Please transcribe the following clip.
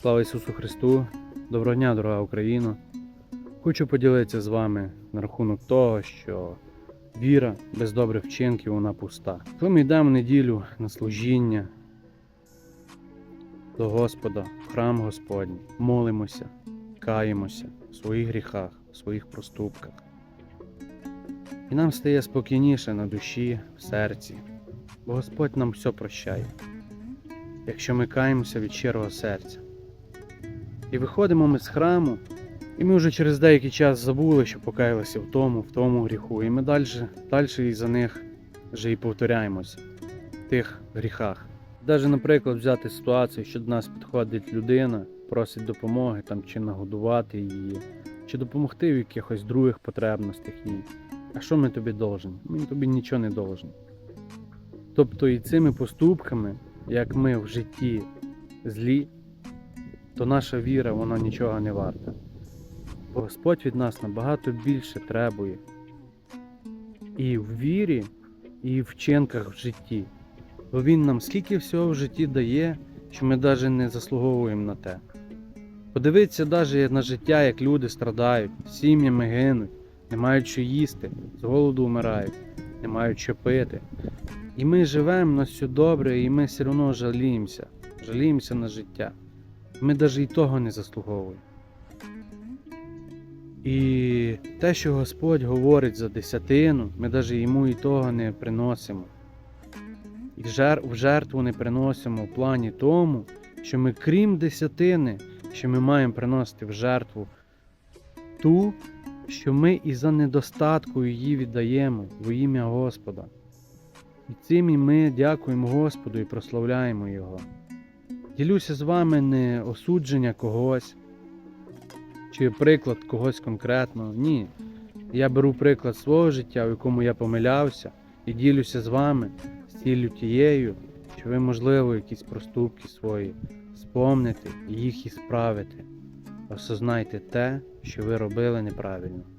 Слава Ісусу Христу! Доброго дня, дорога Україна! Хочу поділитися з вами на рахунок того, що віра без добрих вчинків вона пуста. Коли ми йдемо неділю на служіння до Господа, в храм Господній, молимося, каємося в своїх гріхах, в своїх проступках. І нам стає спокійніше на душі, в серці, бо Господь нам все прощає, якщо ми каємося від щирого серця. І виходимо ми з храму, і ми вже через деякий час забули, що покаялися в тому, в тому гріху. І ми далі, далі із за них вже і повторяємося в тих гріхах. Навіть, наприклад, взяти ситуацію, що до нас підходить людина, просить допомоги там, чи нагодувати її, чи допомогти в якихось других потребностях їй. А що ми тобі должні? Ми тобі нічого не должні. Тобто і цими поступками, як ми в житті злі, то наша віра вона нічого не варта. Бо Господь від нас набагато більше требує і в вірі, і в вчинках в житті. Бо Він нам скільки всього в житті дає, що ми навіть не заслуговуємо на те. Подивіться навіть на життя, як люди страдають, сім'ями гинуть, не мають що їсти, з голоду вмирають, не мають що пити. І ми живемо, у нас все добре, і ми все одно жаліємося, жаліємося на життя. Ми навіть і того не заслуговуємо. І те, що Господь говорить за десятину, ми навіть йому і того не приносимо. І в жертву не приносимо в плані тому, що ми, крім десятини, що ми маємо приносити в жертву ту, що ми і за недостатку її віддаємо во ім'я Господа. І цим і ми дякуємо Господу і прославляємо Його. Ділюся з вами не осудження когось чи приклад когось конкретного. Ні. Я беру приклад свого життя, в якому я помилявся, і ділюся з вами з ціллю тією, що ви, можливо, якісь проступки свої спомните і їх і справите. Осознайте те, що ви робили неправильно.